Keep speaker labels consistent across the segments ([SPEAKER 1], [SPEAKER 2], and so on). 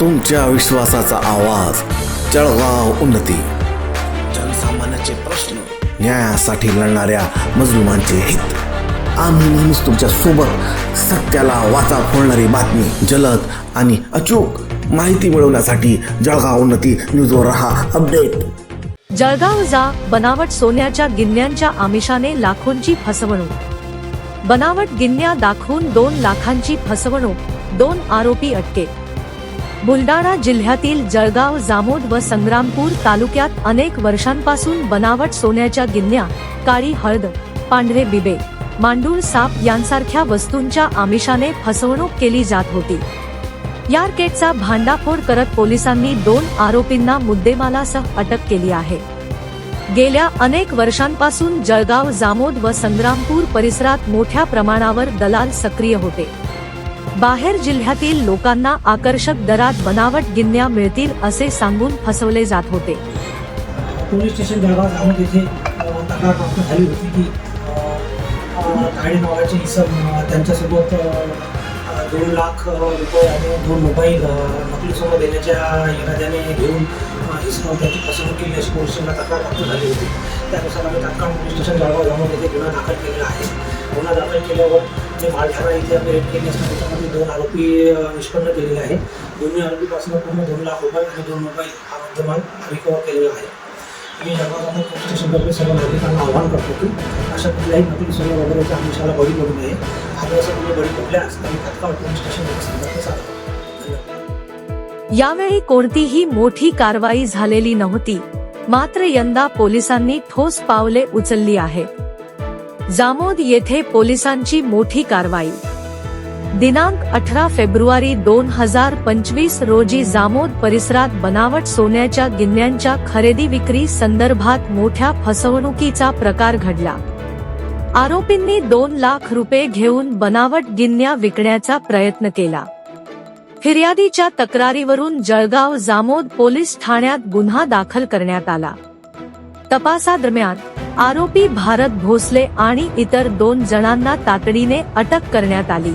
[SPEAKER 1] तुमच्या विश्वासाचा आवाज. जळगाव उन्नती. जनसामान्याचे प्रश्न न्यायासाठी लढणाऱ्या मजलुमांचे हित. आम्ही नेहमीच तुमच्यासोबत सत्याला वाचा फोडणारी बातमी जलद आणि अचूक माहिती मिळवण्यासाठी जळगाव उन्नती न्यूजवर रहा अपडेट.
[SPEAKER 2] जळगाव जा बनावट सोन्याच्या गिन्यांच्या आमिषाने लाखोंची फसवणूक. बनावट गिन्या दाखवून दोन लाखांची फसवणूक दोन आरोपी अटके बुलडाणा जिल्ह्यातील जळगाव जामोद व संग्रामपूर तालुक्यात अनेक वर्षांपासून बनावट सोन्याच्या गिन्या काळी हळद पांढरे बिबे मांडूळ साप यांसारख्या वस्तूंच्या आमिषाने फसवणूक केली जात होती. यार्केटचा भांडाफोड करत पोलिसांनी दोन आरोपींना मुद्देमालासह अटक केली आहे. गेल्या अनेक वर्षांपासून जळगाव जामोद व संग्रामपूर परिसरात मोठ्या प्रमाणावर दलाल सक्रिय होते. बाहेर जिल्ह्यातील लोकांना आकर्षक दरात बनावट गिन्या मिळतील असे सांगून फसवले जात होते.
[SPEAKER 3] पोलीस स्टेशन जळगाव जाऊन तिथे तक्रार प्राप्त झाली होती की अ, नावाचे इसम त्यांच्यासोबत दोन लाख रुपये आणि दोन मोबाईल अ, देण्याच्या इराद्याने घेऊन इसम त्याची फसवणूक केली अशी पोलीस स्टेशनला तक्रार प्राप्त झाली होती. त्यानुसार आम्ही तात्काळ पोलीस स्टेशन जळगाव जाऊन तिथे गुन्हा दाखल केलेला आहे. गुन्हा दाखल केल्यावर जे मालठाणा इथे आम्ही रेड केली असताना दोन आरोपी निष्पन्न केलेले आहे दोन्ही आरोपीपासून पूर्ण दोन लाख रुपये आणि दोन मोबाईल हा मुद्देमाल रिकवर केलेला आहे. मी सर्व नागरिकांना करतो की, अशा कुठल्याही आमिषाला बळी पडू नये. आणि असं बळी पडल्यास आम्ही पोलीस साधतो
[SPEAKER 2] यावेळी कोणतीही मोठी कारवाई झालेली नव्हती. मात्र यंदा पोलिसांनी ठोस पावले उचलली आहेत. जामोद येथे पोलिसांची मोठी कारवाई. दिनांक अठरा फेब्रुवारी दोन हजार पंचवीस रोजी जामोद परिसरात बनावट सोन्याच्या गिन्यांच्या खरेदी विक्री संदर्भात मोठ्या फसवणुकीचा प्रकार घडला. आरोपींनी दोन लाख रुपये घेऊन बनावट गिन्या विकण्याचा प्रयत्न केला. फिर्यादीच्या तक्रारीवरून जळगाव जामोद पोलीस ठाण्यात गुन्हा दाखल करण्यात आला. तपासादरम्यान आरोपी भारत भोसले आणि इतर दोन जणांना तातडीने अटक करण्यात आली.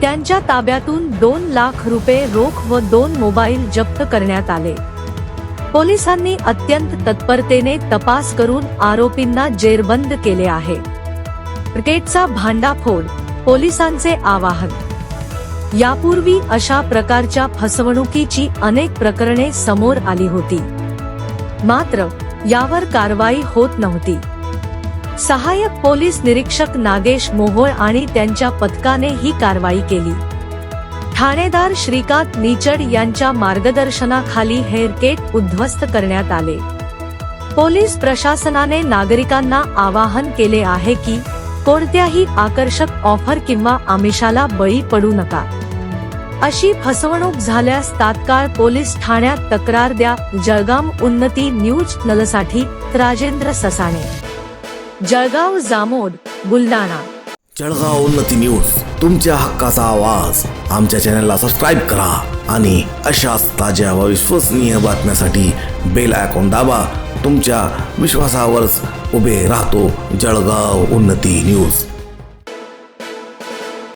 [SPEAKER 2] त्यांच्या ताब्यातून दोन लाख रुपये रोख व दोन मोबाईल जप्त करण्यात आले. पोलिसांनी अत्यंत तत्परतेने तपास करून आरोपींना जेरबंद केले आहे. क्रिकेटचा भांडाफोड पोलिसांचे आवाहन. यापूर्वी अशा प्रकारच्या फसवणुकीची अनेक प्रकरणे समोर आली होती. मात्र यावर कारवाई होत नव्हती. सहाय्यक पोलीस निरीक्षक नागेश मोहोळ आणि त्यांच्या पथकाने ही कारवाई केली. ठाणेदार श्रीकांत निचड यांच्या मार्गदर्शनाखाली हेरकेट उद्ध्वस्त करण्यात आले. पोलीस प्रशासनाने नागरिकांना आवाहन केले आहे की कोणत्याही आकर्षक ऑफर किंवा आमिषाला बळी पडू नका. अशी फसवणूक झाल्यास तात्काळ पोलीस ठाण्यात तक्रार द्या. जळगाव उन्नती न्यूज नलसाठी राजेंद्र ससाणे. जळगाव जामोद बुलडाणा
[SPEAKER 1] जळगाव उन्नती न्यूज तुमच्या हक्काचा आवाज. आमच्या चॅनलला सबस्क्राईब करा आणि अशाच ताज्या व विश्वसनीय बातम्यासाठी बेल आयकॉन दाबा. तुमच्या विश्वासावरच उभे राहतो जळगाव उन्नती न्यूज.